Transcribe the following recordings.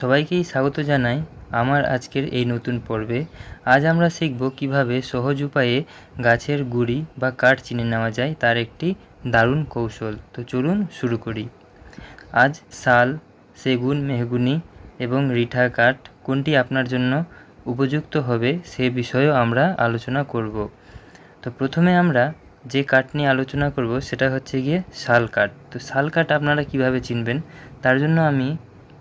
সবাইকেই স্বাগত জানাই আমার আজকের এই নতুন পর্বে। আজ আমরা শিখব কীভাবে সহজ উপায়ে গাছের গুড়ি বা কাঠ চিনে নেওয়া যায়, তার একটি দারুণ কৌশল। তো চলুন শুরু করি। আজ শাল, সেগুন, মেহগুনি এবং রিঠা কাঠ কোনটি আপনার জন্য উপযুক্ত হবে সে বিষয়েও আমরা আলোচনা করব। তো প্রথমে আমরা যে কাঠ নিয়ে আলোচনা করব, সেটা হচ্ছে গিয়ে শাল কাঠ। তো শাল কাঠ আপনারা কীভাবে চিনবেন, তার জন্য আমি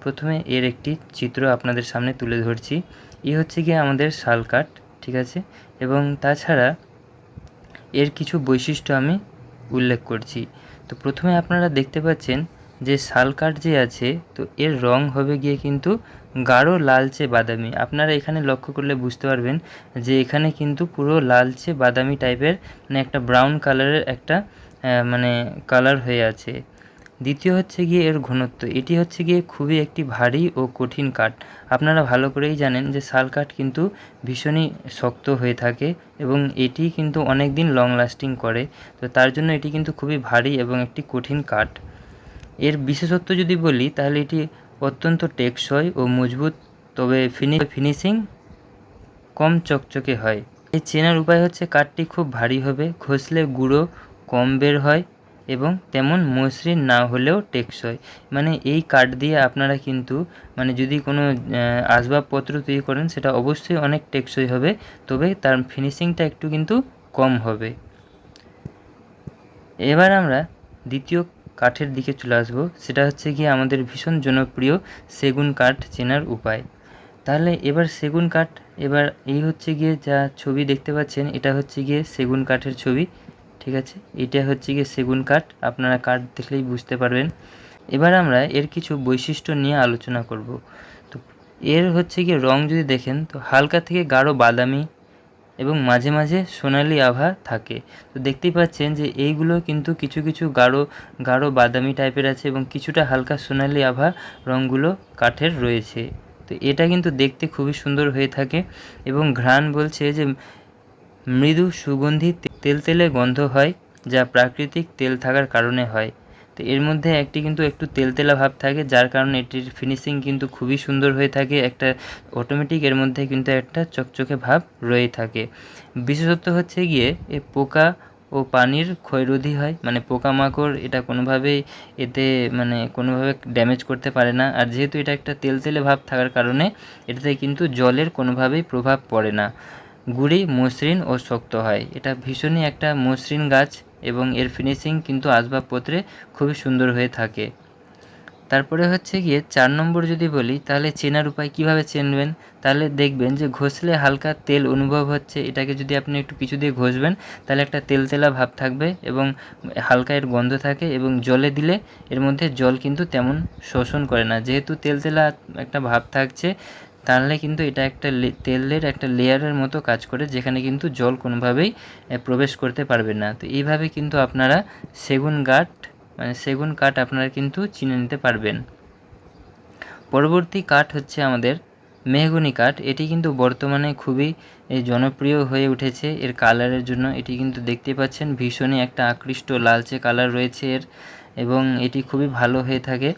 প্রথমে এর একটি চিত্র আপনাদের সামনে তুলে ধরছি। এই হচ্ছে গিয়ে আমাদের শাল কাঠ, ঠিক আছে? এবং তাছাড়া এর কিছু বৈশিষ্ট্য আমি উল্লেখ করছি। তো প্রথমে আপনারা দেখতে পাচ্ছেন যে শাল কাঠ যে আছে, তো এর রং হবে গিয়ে কিন্তু গাঢ় লালচে বাদামি। আপনারা এখানে লক্ষ্য করলে বুঝতে পারবেন যে এখানে কিন্তু পুরো লালচে বাদামি টাইপের মানে একটা ব্রাউন কালারের একটা মানে কালার হয়ে আছে। দ্বিতীয় হচ্ছে গিয়ে এর ঘনত্ব। এটি হচ্ছে গিয়ে খুবই একটি ভারী ও কঠিন কাঠ। আপনারা ভালো করেই জানেন যে শাল কাঠ কিন্তু ভীষণই শক্ত হয়ে থাকে এবং এটি কিন্তু অনেক দিন লং লাস্টিং করে। তো তার জন্য এটি কিন্তু খুবই ভারী এবং একটি কঠিন কাঠ। এর বিশেষত্ব যদি বলি, তাহলে এটি অত্যন্ত টেকসই ও মজবুত, তবে ফিনি ফিনিশিং কম চকচকে হয়। এই চেনার উপায় হচ্ছে কাঠটি খুব ভারী হবে, ঘষলে গুঁড়ো কম বের হয় এবং তেমন মসৃণ না হলেও টেকসই। মানে এই কাঠ দিয়ে আপনারা কিন্তু মানে যদি কোনো আসবাবপত্র তৈরি করেন, সেটা অবশ্যই অনেক টেকসই হবে, তবে তার ফিনিশিংটা একটু কিন্তু কম হবে। এবার আমরা দ্বিতীয় কাঠের দিকে চলে আসব, সেটা হচ্ছে গিয়ে আমাদের ভীষণ জনপ্রিয় সেগুন কাঠ চেনার উপায়। তাহলে এবার সেগুন কাঠ, এবার এই হচ্ছে গিয়ে যা ছবি দেখতে পাচ্ছেন, এটা হচ্ছে গিয়ে সেগুন কাঠের ছবি। ঠিক আছে? এটা হচ্ছে গিয়ে সেগুন কাঠ। আপনারা কাঠ দেখলেই বুঝতে পারবেন। এবার আমরা এর কিছু বৈশিষ্ট্য নিয়ে আলোচনা করব। তো এর হচ্ছে গিয়ে রং যদি দেখেন, তো হালকা থেকে গাঢ় বাদামি এবং মাঝে মাঝে সোনালি আভা থাকে। তো দেখতেই পাচ্ছেন যে এইগুলো কিন্তু কিছু কিছু গাঢ় গাঢ় বাদামি টাইপের আছে এবং কিছুটা হালকা সোনালি আভা রঙগুলো কাঠের রয়েছে। তো এটা কিন্তু দেখতে খুবই সুন্দর হয়ে থাকে এবং ঘ্রাণ বলছে যে মৃদু সুগন্ধি তেলতেলে গন্ধ হয়, যা প্রাকৃতিক তেল থাকার কারণে হয়। তো এর মধ্যে একটি কিন্তু একটু তেলতেলা ভাব থাকে, যার কারণে এটির ফিনিশিং কিন্তু খুবই সুন্দর হয়ে থাকে। একটা অটোমেটিক এর মধ্যে কিন্তু একটা চকচকে ভাব রয়ে থাকে। বিশেষত্ব হচ্ছে গিয়ে, এ পোকা ও পানির ক্ষয়রোধী হয় মানে পোকামাকড় এটা কোনোভাবেই এতে মানে কোনোভাবে ড্যামেজ করতে পারে না। আর যেহেতু এটা একটা তেলতেলে ভাব থাকার কারণে, এটাতে কিন্তু জলের কোনোভাবেই প্রভাব পড়ে না। গুড়ি মসৃণ ও শক্ত হয়। এটা ভীষণই একটা মসৃণ গাছ এবং এর ফিনিশিং কিন্তু আসবাবপত্রে খুবই সুন্দর হয়ে থাকে। তারপরে হচ্ছে গিয়ে চার নম্বর যদি বলি, তাহলে চেনার উপায় কীভাবে চেনবেন? তাহলে দেখবেন যে ঘষলে হালকা তেল অনুভব হচ্ছে। এটাকে যদি আপনি একটু কিছু দিয়ে ঘষবেন, তাহলে একটা তেলতেলা ভাব থাকবে এবং হালকা এর গন্ধ থাকে এবং জলে দিলে এর মধ্যে জল কিন্তু তেমন শোষণ করে না। যেহেতু তেলতেলা একটা ভাব থাকছে তাহলে কিন্তু এটা একটা তেলের একটা লেয়ারের মতো কাজ করে, যেখানে কিন্তু জল কোনোভাবেই প্রবেশ করতে পারবে না। তো এইভাবে কিন্তু আপনারা সেগুন কাঠ মানে সেগুন কাঠ আপনারা কিন্তু চিনে নিতে পারবেন। পরবর্তী কাঠ হচ্ছে আমাদের মেহগুনি কাঠ। এটি কিন্তু বর্তমানে খুবই জনপ্রিয় হয়ে উঠেছে। এর কালারের জন্য এটি কিন্তু দেখতে পাচ্ছেন, ভীষণই একটা আকৃষ্ট লালচে কালার রয়েছে এর, এবং এটি খুবই ভালো হয়ে থাকে।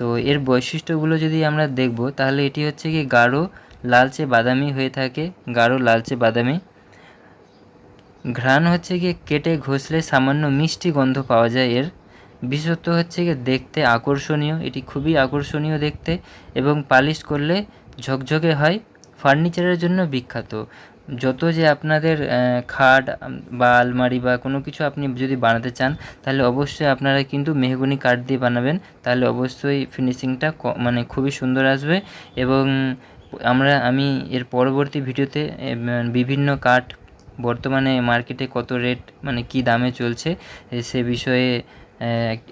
তো এর বৈশিষ্ট্যগুলো যদি আমরা দেখব, তাহলে এটি হচ্ছে কি গাঢ় লালচে বাদামি হয়ে থাকে, গাঢ় লালচে বাদামি। ঘ্রাণ হচ্ছে গিয়ে কেটে ঘষলে সামান্য মিষ্টি গন্ধ পাওয়া যায় এর। বিশেষত্ব হচ্ছে গিয়ে দেখতে আকর্ষণীয়, এটি খুবই আকর্ষণীয় দেখতে এবং পালিশ করলে ঝকঝকে হয়। ফার্নিচারের জন্য বিখ্যাত। যত যে আপনাদের খাট বা আলমারি বা কোনো কিছু আপনি যদি বানাতে চান, তাহলে অবশ্যই আপনারা কিন্তু মেহগুনি কাঠ দিয়ে বানাবেন। তাহলে অবশ্যই ফিনিশিংটা মানে খুবই সুন্দর আসবে এবং আমরা, আমি এর পরবর্তী ভিডিওতে বিভিন্ন কাঠ বর্তমানে মার্কেটে কত রেট মানে কি দামে চলছে সে বিষয়ে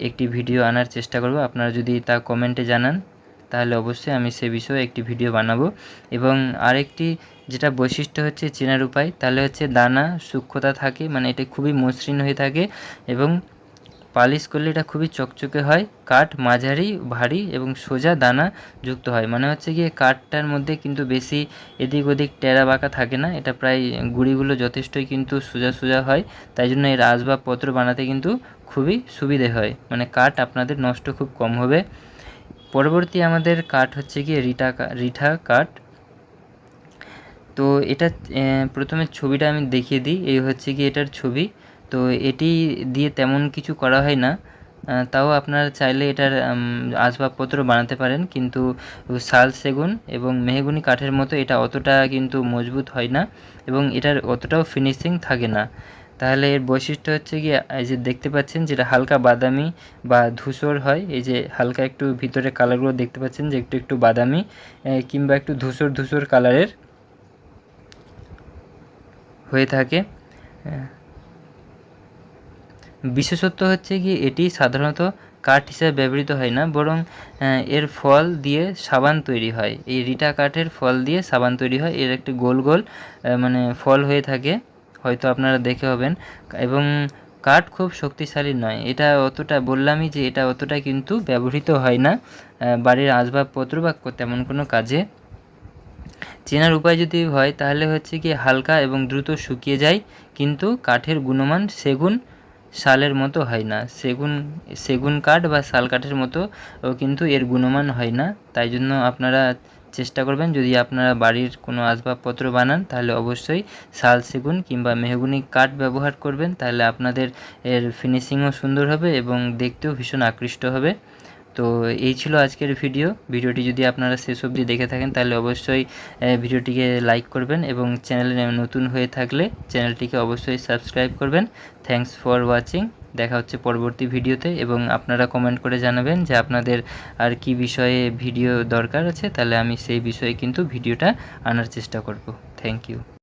একটি ভিডিও আনার চেষ্টা করব। আপনারা যদি তা কমেন্টে জানান। তাহলে অবশ্যই আমি সে বিষয়ে একটি ভিডিও বানাবো। এবং আরেকটি যেটা বৈশিষ্ট্য হচ্ছে চেনার উপায়, তাহলে হচ্ছে দানা সূক্ষ্মতা থাকে মানে এটা খুবই মসৃণ হয়ে থাকে এবং পালিশ করলে এটা খুবই চকচকে হয়, কাঠ মাঝারি, ভারী এবং সোজা দানা যুক্ত হয়। মানে হচ্ছে গিয়ে কাঠটার মধ্যে কিন্তু বেশি এদিক ওদিক টেরা বাঁকা থাকে না, এটা প্রায় গুঁড়িগুলো যথেষ্টই কিন্তু সোজা সোজা হয়, তাই জন্য এর আসবাবপত্র বানাতে কিন্তু খুবই সুবিধে হয়। মানে কাঠ আপনাদের নষ্ট খুব কম হবে। পরবর্তী আমাদের কাঠ হচ্ছে গিয়ে রিটা রিঠা কাঠ তো এটা প্রথমে ছবিটা আমি দেখিয়ে দিই। এই হচ্ছে কি এটার ছবি। তো এটি দিয়ে তেমন কিছু করা হয় না। তাও আপনারা চাইলে এটার আসবাবপত্র বানাতে পারেন। কিন্তু শাল সেগুন এবং মেহগুনি কাঠের মতো এটা অতটা কিন্তু মজবুত হয় না এবং এটার অতটাও ফিনিশিং থাকে না। তাহলে এর বৈশিষ্ট্য হচ্ছে কি এই যে দেখতে পাচ্ছেন যেটা হালকা বাদামি বা ধূসর হয়, এই যে হালকা একটু ভিতরে কালারগুলো দেখতে পাচ্ছেন যে একটু একটু বাদামি কিংবা একটু ধূসর ধূসর কালারের হয়ে থাকে। বিশেষত্ব হচ্ছে কি এটি সাধারণত কাঠ হিসেবে ব্যবহৃত হয় না, বরং এর ফল দিয়ে সাবান তৈরি হয়। এই রিটা কাঠের ফল দিয়ে সাবান তৈরি হয়, এর একটি গোল গোল মানে ফল হয়ে থাকে। হয়তো আপনারা দেখে হবেন। এবং কাঠ খুব শক্তিশালী নয়। এটা অতটা বললামই যে এটা অতটা কিন্তু ব্যবহৃত হয় না। বাড়ির আসবাবপত্র বা তেমন কোনো কাজে। চেনার উপায় যদি হয়, তাহলে হচ্ছে কি হালকা এবং দ্রুত শুকিয়ে যায়। কিন্তু কাঠের গুণমান সেগুন শালের মতো হয় না। সেগুন সেগুন কাঠ বা শাল কাঠের মতো কিন্তু এর গুণমান হয় না। তাই জন্য আপনারা চেষ্টা করবেন। যদি আপনারা বাড়ির কোনো আসবাবপত্র বানান, তাহলে অবশ্যই শাল, সেগুন কিংবা মেহগুনি কাঠ ব্যবহার করবেন। তাহলে আপনাদের এর ফিনিশিংও সুন্দর হবে এবং দেখতেও ভীষণ আকৃষ্ট হবে। তো এই ছিল আজকের ভিডিও। ভিডিওটি যদি আপনারা শেষ অবধি দেখে থাকেন, তাহলে অবশ্যই ভিডিওটিকে লাইক করবেন এবং চ্যানেলে নতুন হয়ে থাকলে চ্যানেলটিকে অবশ্যই সাবস্ক্রাইব করবেন। থ্যাঙ্কস ফর ওয়াচিং দেখা হচ্ছে পরবর্তী ভিডিওতে এবং আপনারা কমেন্ট করে জানাবেন যে আপনাদের আর কি বিষয়ে ভিডিও দরকার আছে, তাহলে আমি সেই বিষয়ে কিন্তু ভিডিওটা আনার চেষ্টা করব। Thank you